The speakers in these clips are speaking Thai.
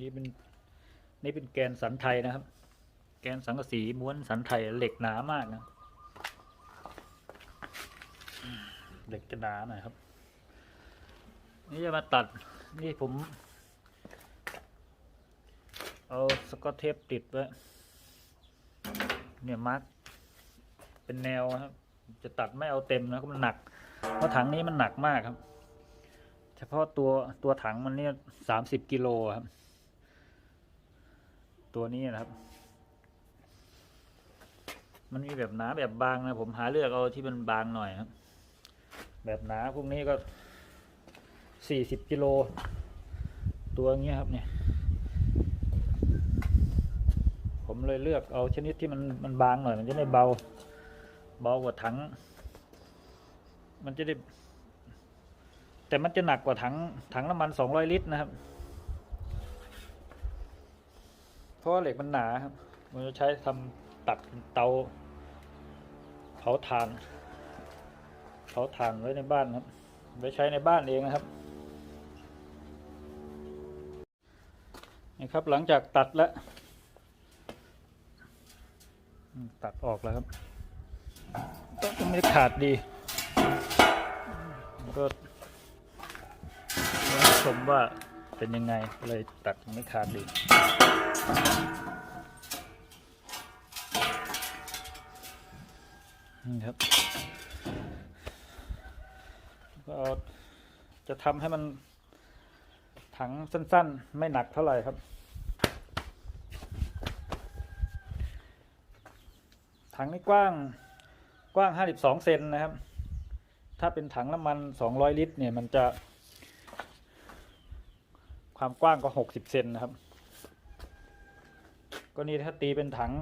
นี่เป็นนี่เป็นแกนสันไทยนะครับ แกนสังกะสีม้วนสันไทยเหล็กหนามากนะเหล็กจะหนาหน่อยครับ นี่จะมาตัดนี่ผม เอาสกอตเทปติดไว้เนี่ยมาร์กเป็นแนวครับ จะตัดไม่เอาเต็มนะเพราะมันหนัก เพราะถังนี้มันหนักมากครับ เฉพาะตัวตัวถังมันเนี่ยสามสิบกิโลครับ ตัวนี้นะครับ มันมีแบบหนาแบบบางนะ ผมหาเลือกเอาที่มันบางหน่อยครับแบบหนาพวกนี้ก็สี่สิบกิโล ตัวเงี้ยครับเนี่ย ผมเลยเลือกเอาชนิดที่มันมันบางหน่อย มันจะได้เบา เบากว่าถัง มันจะได้ แต่มันจะหนักกว่าถังถังน้ำมันสองร้อยลิตรนะครับ เพราะว่าเหล็กมันหนาครับมันจะใช้ทำตัดเป็นเตาเผาถ่านเผาถ่านไว้ในบ้านครับไว้ใช้ในบ้านเองนะครับนี่ครับหลังจากตัดแล้วตัดออกแล้วครับก็ไม่ขาดดีก็ชมว่าเป็นยังไงเลยตัดไม่ขาดดี นี่ครับก็จะทำให้มันถังสั้นๆ ไม่หนักเท่าไหร่ครับ ถังนี่กว้างกว้าง 52 เซนนะครับ ถ้าเป็นถังน้ำมัน 200 ลิตรเนี่ยมันจะ ความกว้างก็ 60 เซนนะครับ ก็นี่ถ้าตีเป็นถัง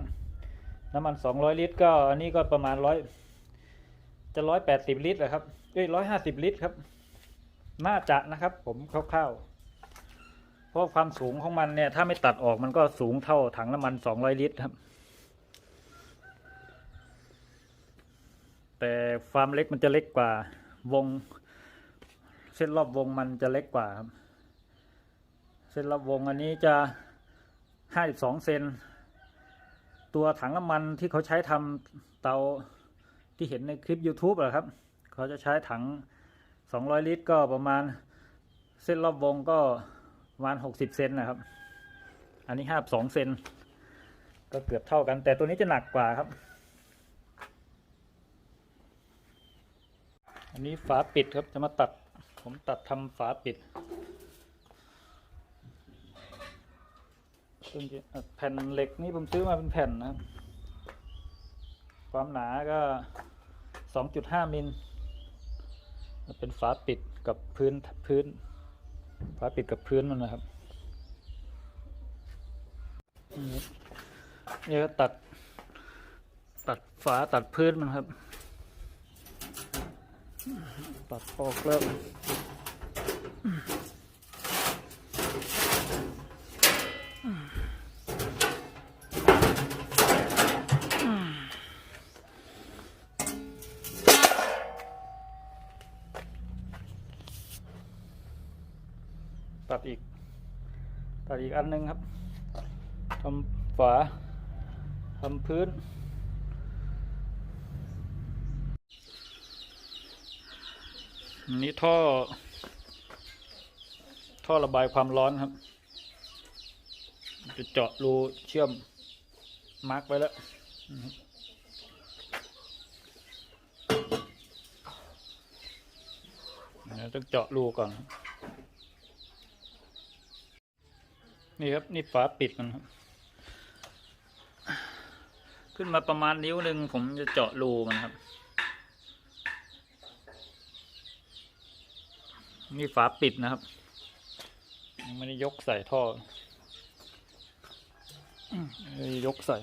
น้ำมัน 200 ลิตร ก็อันนี้ก็ประมาณร้อยจะ180ลิตรนะครับเอ้ย150ลิตรครับ น่าจะนะครับ ผมคร่าวๆ เพราะความสูงของมันเนี่ย ถ้าไม่ตัดออกมันก็สูงเท่าถังน้ำมัน200ลิตรครับ แต่ความเล็กมันจะเล็กกว่าวง เส้นรอบวงมันจะเล็กกว่าครับ เส้นรอบวงอันนี้จะ 52 เซน ตัวถังน้ำมันที่เขาใช้ทำเตาที่เห็นในคลิป YouTube อะครับ เขาจะใช้ถัง 200 ลิตร ก็ประมาณเส้นรอบวงก็ประมาณ 60 เซนนะครับ อันนี้ 52 เซน ก็เกือบเท่ากัน แต่ตัวนี้จะหนักกว่าครับ อันนี้ฝาปิดครับ จะมาตัด ผมตัดทำฝาปิด ซึ่งแผ่นเหล็กนี่ผมซื้อมาเป็นแผ่นนะครับ ความหนาก็ 2.5 มิลมันเป็นฝาปิดกับพื้นพื้นฝาปิดกับพื้นมันนะครับนี่นี่ก็ตัด ตัดฝาตัดพื้นมันครับ ตัดออกแล้ว อันหนึ่งครับทำฝาทำพื้นอันนี้ท่อ ท่อระบายความร้อนครับ จะเจาะรูเชื่อมมาร์กไว้แล้วต้องเจาะรูก่อน นี่ครับนี่ฝาปิดมันครับ ขึ้นมาประมาณนิ้วหนึ่งผมจะเจาะรูมันครับ นี่ฝาปิดนะครับไม่ได้ยกใส่ท่อไม่ยกใส่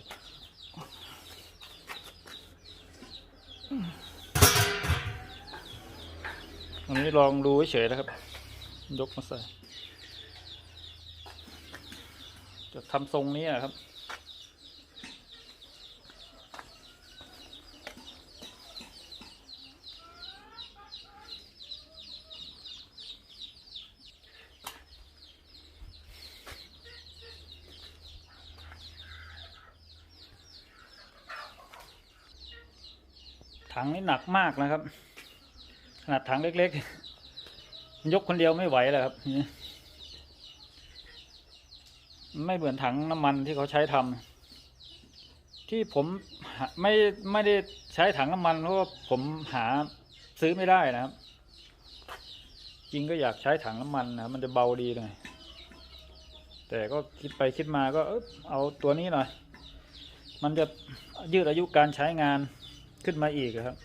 อันนี้ลองดูเฉยนะครับ ยกมาใส่ จะทำทรงนี้ครับ ถังนี่หนักมากนะครับ ขนาดถังเล็กๆ ยกคนเดียวไม่ไหวแล้วครับเนี่ย ไม่เหมือนถังน้ำมันที่เขาใช้ทำที่ผมไม่ไม่ได้ใช้ถังน้ำมันเพราะว่าผมหาซื้อไม่ได้นะครับ จริงก็อยากใช้ถังน้ำมันนะมันจะเบาดีหน่อยแต่ก็คิดไปคิดมาก็เออเอาตัวนี้หน่อย มันจะยืดอายุการใช้งานขึ้นมาอีกครับ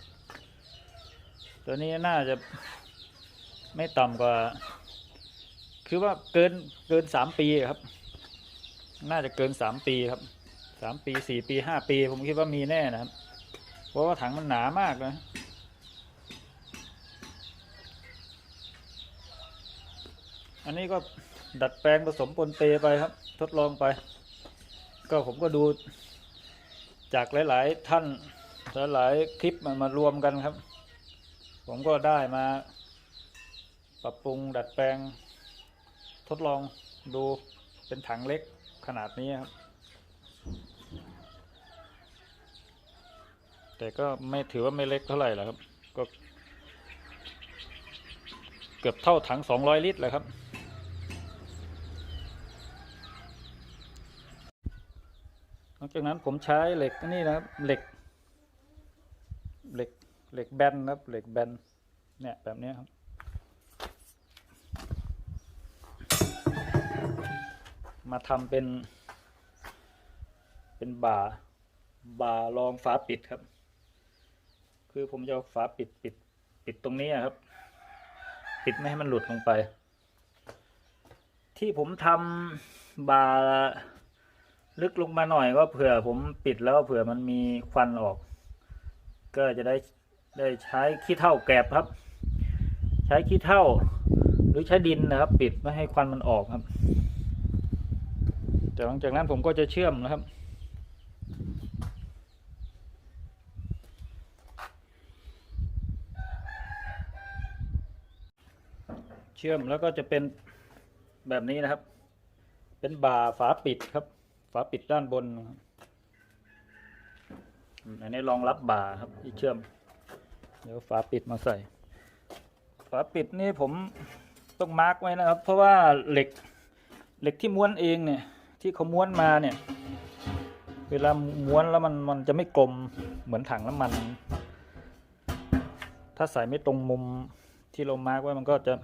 ตัวนี้น่าจะไม่ต่ำกว่า คือว่าเกินเกินสามปีครับ น่าจะเกินสามปีครับสามปีสี่ปีห้าปี ผมคิดว่ามีแน่นะครับ เพราะว่าถังมันหนามากนะอันนี้ก็ดัดแปลงผสมปนเปไปครับ ทดลองไป ก็ผมก็ดูจากหลาย ๆ ท่านหลายๆคลิปมันมารวมกันครับ ผมก็ได้มา ปรับปรุงดัดแปลง ทดลองดูเป็นถังเล็ก ขนาดนี้ครับ แต่ก็ไม่ถือว่าไม่เล็กเท่าไหร่หรอกครับ ก็ เกือบเท่าถัง200ลิตรเลยครับหลังจากนั้นผมใช้เหล็กนี่นะครับ เหล็ก เหล็ก เหล็กแบนนะครับ เหล็กแบน เนี่ยแบบนี้ครับ มาทำเป็น เป็นบาร์บารองฝาปิดครับ คือผมจะเอาฝาปิดปิดปิดตรงนี้ครับ ปิดไม่ให้มันหลุดลงไป ที่ผมทำบาลึกลงมาหน่อยก็เผื่อผมปิดแล้วเผื่อมันมีควันออก ก็จะได้ได้ใช้ขี้เถ้าแกบครับ ใช้ขี้เถ้าหรือใช้ดินนะครับ ปิดไม่ให้ควันมันออกครับ แต่หลังจากนั้นผมก็จะเชื่อมนะครับ เชื่อมแล้วก็จะเป็นแบบนี้นะครับ เป็นบ่าฝาปิดครับ ฝาปิดด้านบนอันนี้รองรับบ่าครับที่เชื่อม เดี๋ยวฝาปิดมาใส่ ฝาปิดนี่ผมต้องมาร์กไว้นะครับ เพราะว่าเหล็กเหล็กที่ม้วนเองเนี่ย ที่เขาม้วนมาเนี่ย เวลาม้วนแล้วมันมันจะไม่กลมเหมือนถังน้ำมัน ถ้าใส่ไม่ตรงมุมที่เรามาร์กไว้มันก็จะ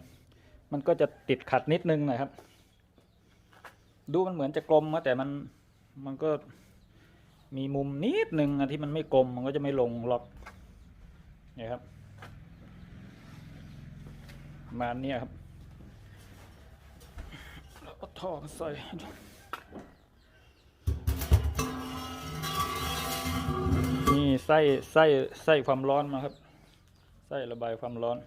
มันก็จะติดขัดนิดนึงนะครับ ดูมันเหมือนจะกลมแต่มันมันก็มีมุมนิดนึงอะที่มันไม่กลมมันก็จะไม่ลงล็อกนี่ครับมาเนี้ยครับแล้วก็ท่อมาใส่ ไส้ไส้ไส้ความร้อนมาครับ ไส้ระบายความร้อน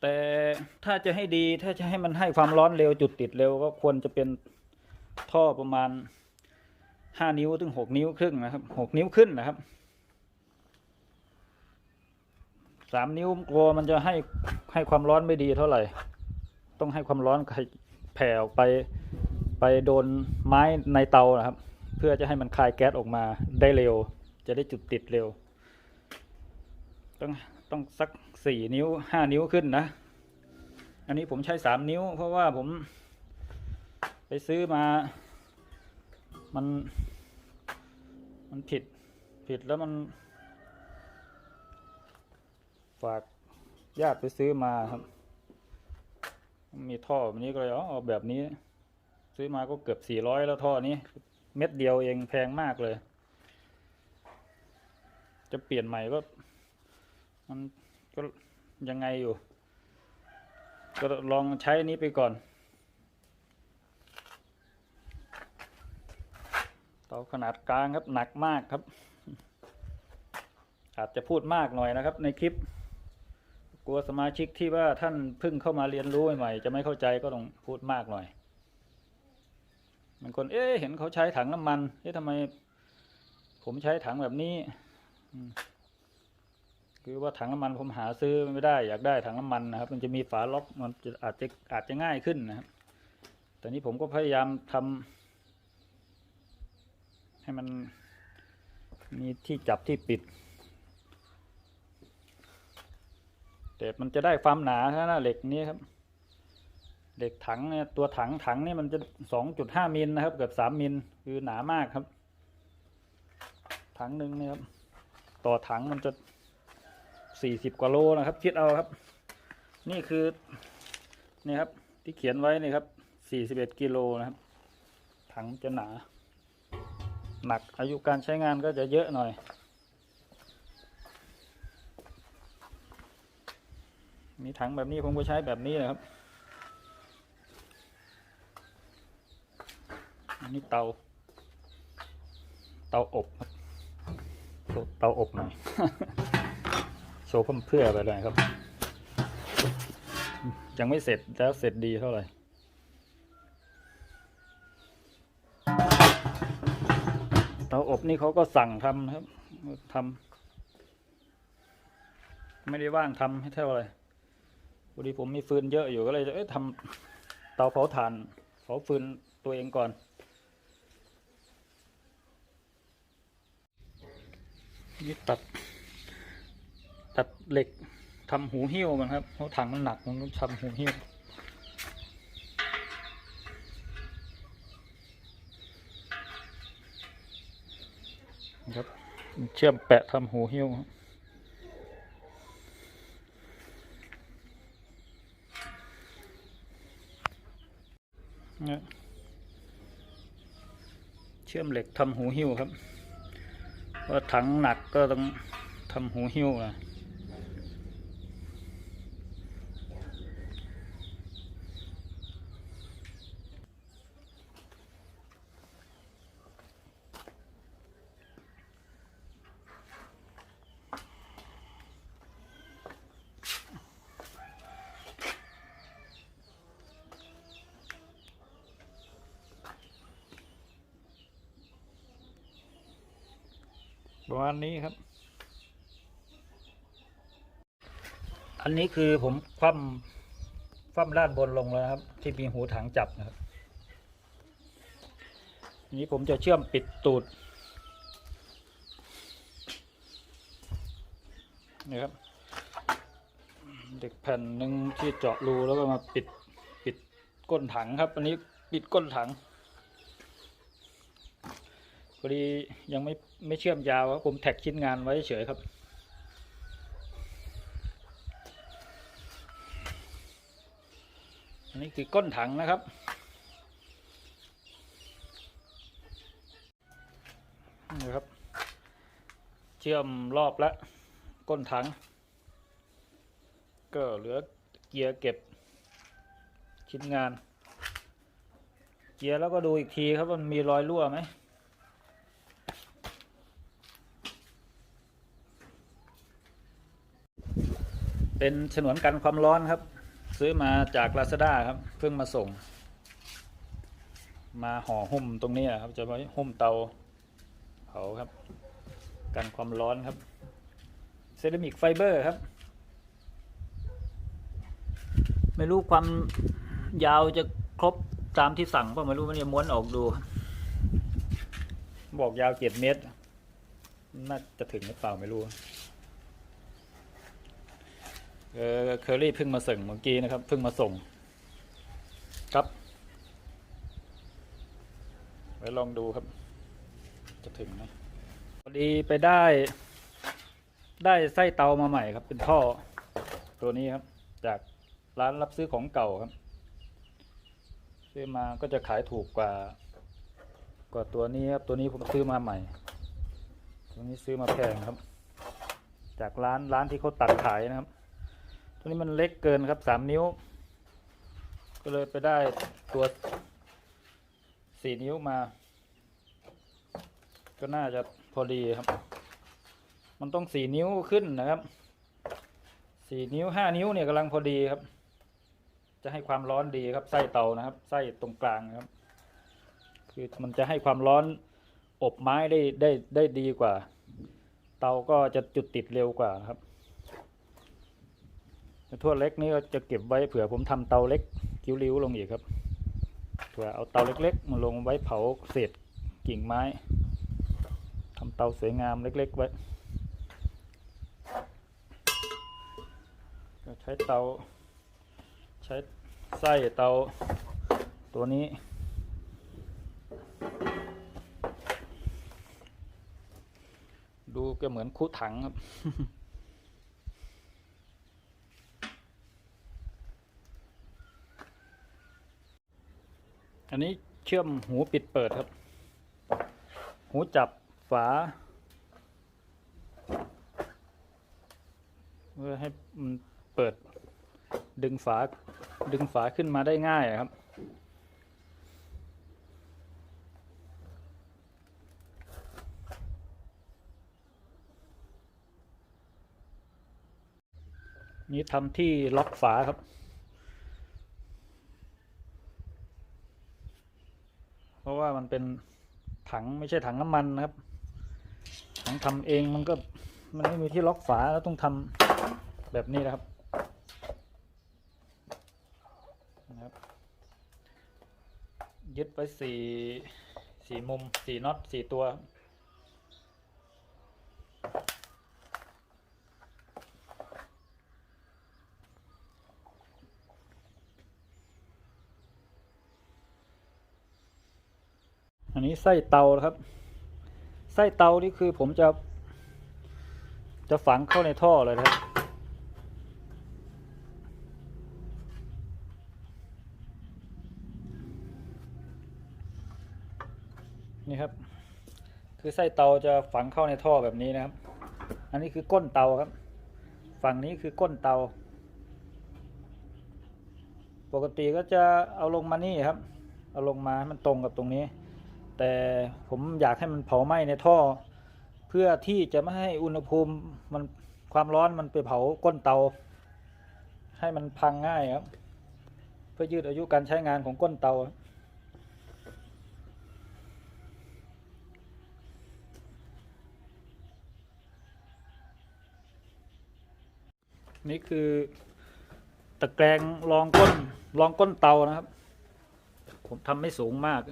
แต่ถ้าจะให้ดีถ้าจะให้มันให้ความร้อนเร็วจุดติดเร็วก็ควรจะเป็นท่อประมาณห้านิ้วถึงหกนิ้วครึ่งนะครับหกนิ้วขึ้นนะครับสามนิ้วกลัวมันจะให้ให้ความร้อนไม่ดีเท่าไหร่ ต้องให้ความร้อนแผ่ออกไป ไปโดนไม้ในเตานะครับ เพื่อจะให้มันคายแก๊สออกมาได้เร็ว จะได้จุดติดเร็ว ต้องต้องสักสี่นิ้วห้านิ้วขึ้นนะ อันนี้ผมใช้สามนิ้ว เพราะว่าผมไปซื้อมา มัน มันผิด ผิดแล้วมัน ฝากญาติไปซื้อมาครับ มีท่อแบบนี้ก็เลยอาเอาแบบนี้ ซื้อมาก็เกือบสี่ร้อยแล้วท่อนี้ เม็ดเดียวเองแพงมากเลย จะเปลี่ยนใหม่ก็ มันก็ยังไงอยู่ ก็ลองใช้นี้ไปก่อน เตาขนาดกลางครับหนักมากครับ อาจจะพูดมากหน่อยนะครับ ในคลิป กลัวสมาชิกที่ว่าท่านเพิ่งเข้ามาเรียนรู้ใหม่ๆจะไม่เข้าใจก็ต้องพูดมากหน่อย บางคนเอ๊ะเห็นเขาใช้ถังน้ำมันเอ๊ะทำไม ผมใช้ถังแบบนี้คือว่าถังน้ำมันผมหาซื้อไม่ได้อยากได้ถังน้ำมันนะครับ มันจะมีฝาล็อกมันจะอาจจะอาจจะง่ายขึ้นนะครับแต่นี้ผมก็พยายามทให้มันมีที่จับที่ปิด แต่มันจะได้ความหนาเท่านะเหล็กนี้ครับ เหล็กถังเนี่ยตัวถังถังนี่มันจะสองจุดห้ามิลนะครับ เกือบสามมิลคือหนามากครับ ถังหนึ่งนี่ยครับ ต่อถังมันจะสี่สิบกว่าโลนะครับ คิดเอาครับ นี่คือนี่ครับ ที่เขียนไว้นี่ครับสี่สิบเอ็ดกิโลนะครับ ถังจะหนา หนักอายุการใช้งานก็จะเยอะหน่อยมีถังแบบนี้ผมก็ใช้แบบนี้นะครับ นนี้เตา เตาอบครับเตาอบหน่อยโชว์เพิ่มเพื่อไปเลยครับ ยังไม่เสร็จแล้วเสร็จดีเท่าไหร่เตาอบนี่เขาก็สั่งทำนะครับทำไม่ได้ว่างทำให้เท่าไหร่พอดีผมมีฟืนเยอะอยู่ก็เลยจะเอ้ยทำเตาเผาถ่านเผาฟืนตัวเองก่อน นี่ตัด ตัดเหล็กทำหูหิ้วมันครับเพราะถังมันหนักมันต้องทำหูหิ้วครับเชื่อมแปะทำหูหิ้วครับเนี่ยเชื่อมเหล็กทำหูหิ้วครับ ว่าถังหนักก็ต้องทำหูหิ้วอะ นนี้คือผมคว่ำคว่ำด้านบนลงแล้วครับ ที่มีหูถังจับนะครับนี้ผมจะเชื่อมปิดตูดนี่ครับเด็กแผ่นหนึ่งที่เจาะรูแล้วก็มาปิดปิดก้นถังครับ อันนี้ปิดก้นถังพอดียังไม่ไม่เชื่อมยาวครับผมแท็กชิ้นงานไว้เฉยครับ อันนี้คือก้นถังนะครับ นี่ครับ เชื่อมรอบแล้วก้นถัง ก็เหลือเกียร์เก็บชิ้นงาน เกียร์แล้วก็ดูอีกทีครับมันมีรอยรั่วไหมเป็นฉนวนกันความร้อนครับ ซื้อมาจากลาซาด้าครับ เพิ่งมาส่ง มาห่อหุ้มตรงนี้ครับ จะไว้หุ้มเตาเผาครับ กันความร้อนครับ เซรามิกไฟเบอร์ครับ ไม่รู้ความยาวจะครบตามที่สั่งเปล่ะไม่รู้มันจะม้วนออกดู บอกยาวเจ็ดเมตร น่าจะถึงหรือเปล่าไม่รู้ เออเคอรี่เพิ่งมาส่งเมื่อกี้นะครับเพิ่งมาส่ง ครับ ไว้ลองดูครับ จะถึงไหมพอดีไปได้ ได้ไส้เตามาใหม่ครับ เป็นท่อตัวนี้ครับ จากร้านรับซื้อของเก่าครับ ซื้อมาก็จะขายถูกกว่า กว่าตัวนี้ครับตัวนี้ผมซื้อมาใหม่ ตัวนี้ซื้อมาแพงครับ จากร้านร้านที่เขาตัดขายนะครับ ตัวนี้มันเล็กเกินครับสามนิ้ว ก็เลยไปได้ตัวสี่นิ้วมา ก็น่าจะพอดีครับ มันต้องสี่นิ้วขึ้นนะครับสี่นิ้วห้านิ้วเนี่ยกำลังพอดีครับ จะให้ความร้อนดีครับไส้เตานะครับไส้ตรงกลางนะครับ คือมันจะให้ความร้อนอบไม้ได้ได้ได้ดีกว่า เตาก็จะจุดติดเร็วกว่าครับ ทั่วเล็กนี่ก็จะเก็บไว้เผื่อผมทำเตาเล็กกิ้วริ้วลงอีกครับเผื่อเอาเตาเล็กๆมาลงไว้เผาเศษกิ่งไม้ทำเตาสวยงามเล็ก ๆ ไว้ก็ใช้เตา ใช้ไส้เตาตัวนี้ดูก็เหมือนคุถังครับ อันนี้เชื่อมหูปิดเปิดครับ หูจับฝาเพื่อให้มันเปิดดึงฝาดึงฝาขึ้นมาได้ง่ายครับ นี่ทำที่ล็อกฝาครับ เพ ราะว่ามันเป็นถังไม่ใช่ถังน้ำมันนะครับ ถังทำเองมันก็มันไม่มีที่ล็อกฝาแล้วต้องทำแบบนี้นะครับนะครับยึดไว้สี่สี่มุมสี่น็อตสี่ตัว นี้ไส้เตาครับ ไส้เตานี่คือผมจะ จะฝังเข้าในท่อเลยนะครับ นี่ครับ คือไส้เตาจะฝังเข้าในท่อแบบนี้นะครับ อันนี้คือก้นเตาครับ ฝั่งนี้คือก้นเตา ปกติก็จะเอาลงมานี่ครับเอาลงมาให้มันตรงกับตรงนี้ แต่ผมอยากให้มันเผาไหม้ในท่อ เพื่อที่จะไม่ให้อุณหภูมิมันความร้อนมันไปเผาก้นเตา ให้มันพังง่ายครับ เพื่อยืดอายุการใช้งานของก้นเตานี่คือตะแกรงรองก้นรองก้นเตานะครับ ผมทำไม่สูงมาก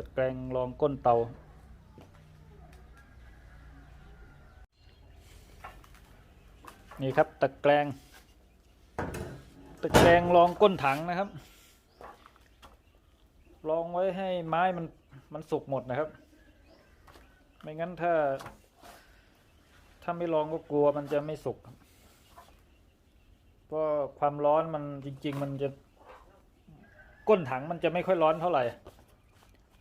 ตะแกรงรองก้นเตา นี่ครับตะแกรงตะแกรงรองก้นถังนะครับ รองไว้ให้ไม้มันมันสุกหมดนะครับ ไม่งั้นถ้า ถ้าไม่ลองก็กลัวมันจะไม่สุกเพราะความร้อนมันจริง ๆ มันจะก้นถังมันจะไม่ค่อยร้อนเท่าไหร่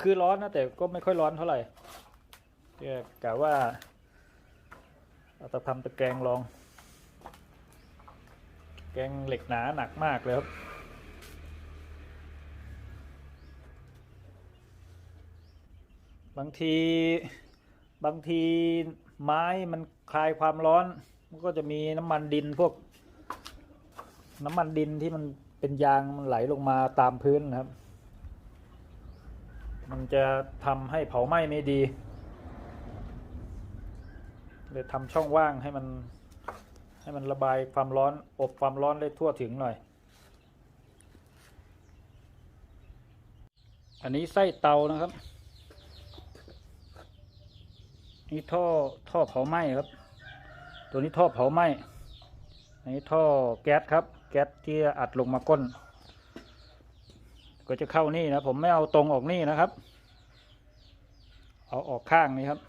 คือร้อนนะแต่ก็ไม่ค่อยร้อนเท่าไหร่เรียกะว่าเอาตะทำตะแกรงลอง แกงเหล็กหนาหนักมากเลยครับบางทีบางทีไม้มันคลายความร้อน มันก็จะมีน้ำมันดินพวก น้ำมันดินที่มันเป็นยางมันไหลลงมาตามพื้นนะครับ มันจะทำให้เผาไหม้ไม่ดีเลยทำช่องว่างให้มัน ให้มันระบายความร้อนอบความร้อนได้ทั่วถึงหน่อย อันนี้ไส้เตานะครับ นี่ท่อท่อเผาไหม้ครับ ตัวนี้ท่อเผาไหม้อันนี้ท่อแก๊สครับ แก๊สที่อัดลงมาก้น ก็จะเข้านี่นะผมไม่เอาตรงออกนี่นะครับ เอาออกข้างนี้ครับ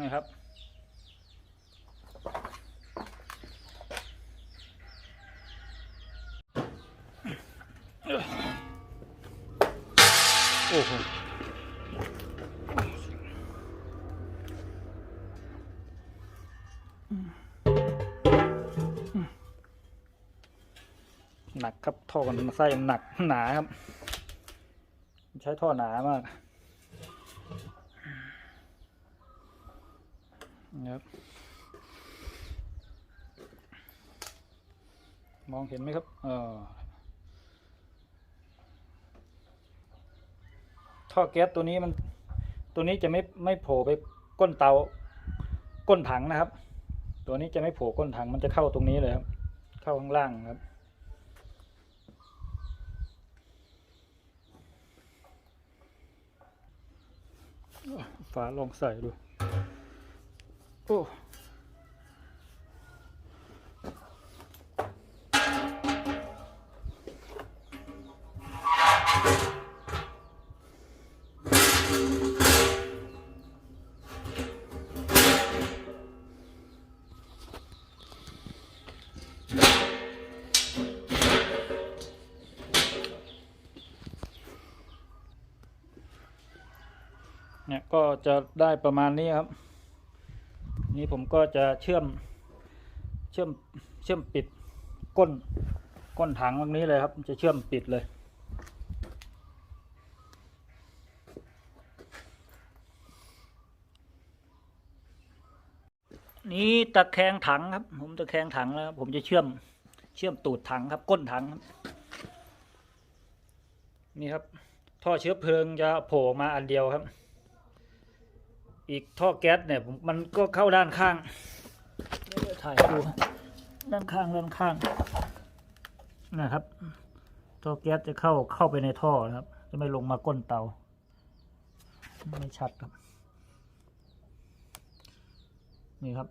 นี่ครับ โอ้โห นักครับท่อกันไส้หนักหนาครับ ใช้ท่อหนามากนะครับมองเห็นไหมครับ เออท่อแก๊สตัวนี้มันตัวนี้จะไม่ไม่โผล่ไปก้นเตาก้นถังนะครับ ตัวนี้จะไม่โผล่ก้นถังมันจะเข้าตรงนี้เลยครับ เข้าข้างล่างครับ ฝาลองใส่ดู โอ้ เนี่ยก็จะได้ประมาณนี้ครับ นี่ผมก็จะเชื่อมเชื่อมเชื่อมปิดก้นก้นถังตรงนี้เลยครับ จะเชื่อมปิดเลย นี่ตะแคงถังครับ ผมตะแคงถังแล้ว ผมจะเชื่อมเชื่อมตูดถังครับ ก้นถังครับนี่ครับท่อเชื้อเพลิงจะโผล่มาอันเดียวครับ อีกท่อแก๊สเนี่ยมันก็เข้าด้านข้างถ่ายดูด้านข้างด้านข้างนะครับท่อแก๊สจะเข้าเข้าไปในท่อนะครับ จะไม่ลงมาก้นเตา ไม่ชัดครับ นี่ครับ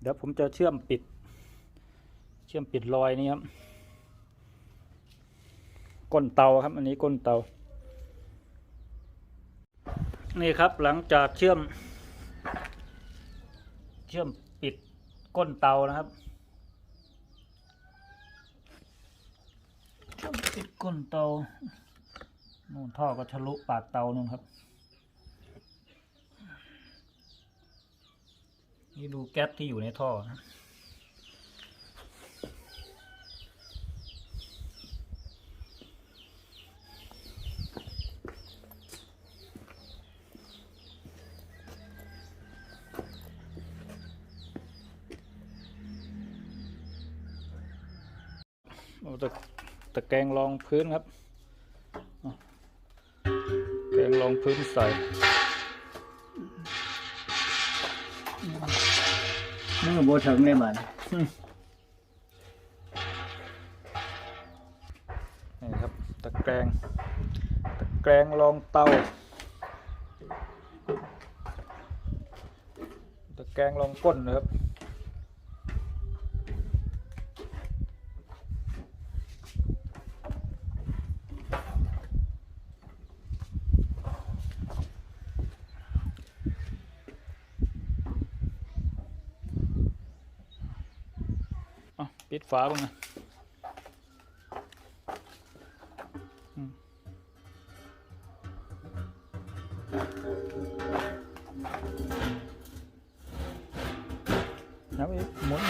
เดี๋ยวผมจะเชื่อมปิด เชื่อมปิดรอยนี้ครับ ก้นเตาครับ อันนี้ก้นเตา นี่ครับหลังจากเชื่อม เชื่อมปิดก้นเตานะครับ เชื่อมปิดก้นเตานู่นท่อก็ทะลุปากเตานู่นครับ นี่ดูแก๊สที่อยู่ในท่อนะ แกรงรองพื้นครับเอาแกรงรองพื้นใส่มือโบถึงเลยมันนี่ครับ ตะแกรง ตะแกรงรองเตา ตะแกรงรองก้นนะครับ อะปิดฝาบ้างนะอืมนับอีกหมุน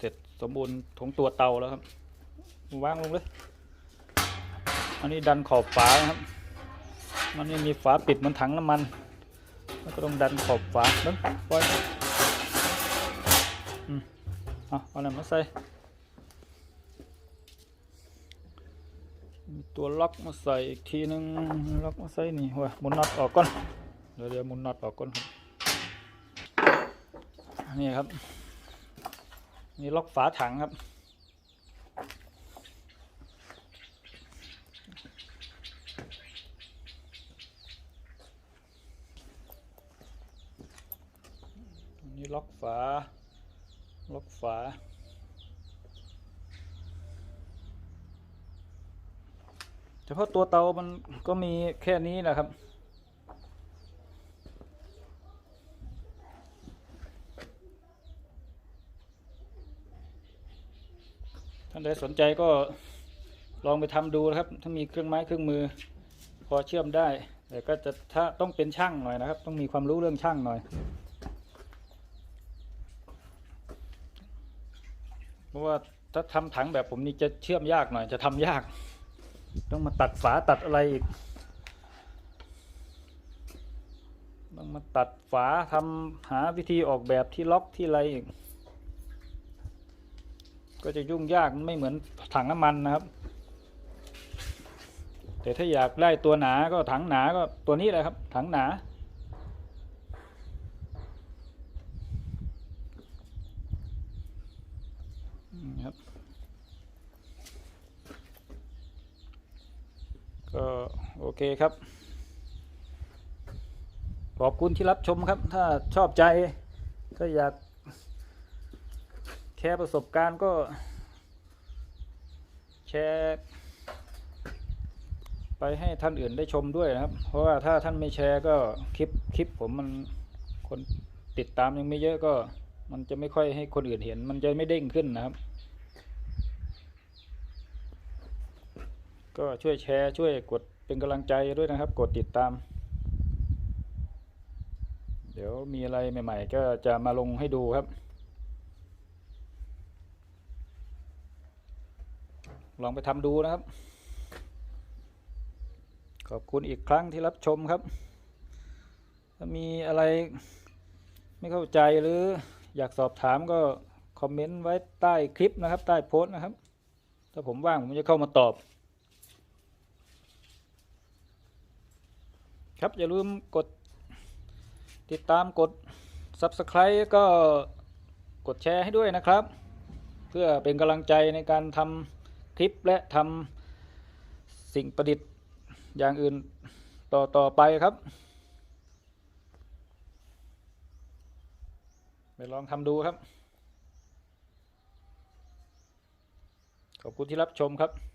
เสร็จสมบูรณ์ของตัวเตาแล้วครับวางลงเลย อันนี้ดันขอบฝาครับ มันไม่มีฝาปิดเหมันถังน้ำมันแล้วก็ต้องดันขอบฝาแล้วปล่อยอืมเอาอาหน่อยมาใส่มีตัวล็อกมาใส่อีกทีนึงล็อกมาใส่นี่หัวหมุนน็อตออกก่อนเดี๋ยวเดี๋ยวหมุนน็อตออกก่อนครับนี่ครับ นี่ล็อกฝาถังครับ นี่ล็อกฝา ล็อกฝาเฉพาะตัวเตามันก็มีแค่นี้นะครับานใดสนใจก็ลองไปทำดูนะครับ ถ้ามีเครื่องไม้เครื่องมือ พอเชื่อมได้ แต่ก็จะถ้าต้องเป็นช่างหน่อยนะครับ ต้องมีความรู้เรื่องช่างหน่อย เพราะว่าถ้าทำถังแบบผมนี่จะเชื่อมยากหน่อย จะทำยาก ต้องมาตัดฝาตัดอะไรอีก ต้องมาตัดฝาทำหาวิธีออกแบบที่ล็อกที่อะไรอีก ก็จะยุ่งยากไม่เหมือนถังน้ำมันนะครับ แต่ถ้าอยากได้ตัวหนาก็ถังหนาก็ตัวนี้แหละครับ ถังหนา ครับ ก็โอเคครับขอบคุณที่รับชมครับ ถ้าชอบใจถ้าอยาก แชร์ประสบการณ์ก็ แชร์ไปให้ท่านอื่นได้ชมด้วยนะครับ เพราะว่าถ้าท่านไม่แชร์ก็คลิปคลิปผมมันคนติดตามยังไม่เยอะก็ มันจะไม่ค่อยให้คนอื่นเห็น มันจะไม่เด้งขึ้นนะครับ ก็ช่วยแชร์ช่วยกดเป็นกำลังใจด้วยนะครับ กดติดตาม เดี๋ยวมีอะไรใหม่ ๆ ก็จะมาลงให้ดูครับ ลองไปทำดูนะครับ ขอบคุณอีกครั้งที่รับชมครับ ถ้ามีอะไรไม่เข้าใจหรืออยากสอบถามก็คอมเมนต์ไว้ใต้คลิปนะครับ ใต้โพสต์นะครับ ถ้าผมว่างผมจะเข้ามาตอบ ครับอย่าลืมกดติดตามกด Subscribe ก็กดแชร์ให้ด้วยนะครับ เพื่อเป็นกำลังใจในการทำ คลิปและทำสิ่งประดิษฐ์อย่างอื่นต่อต่อไปครับ ไปลองทำดูครับ ขอบคุณที่รับชมครับ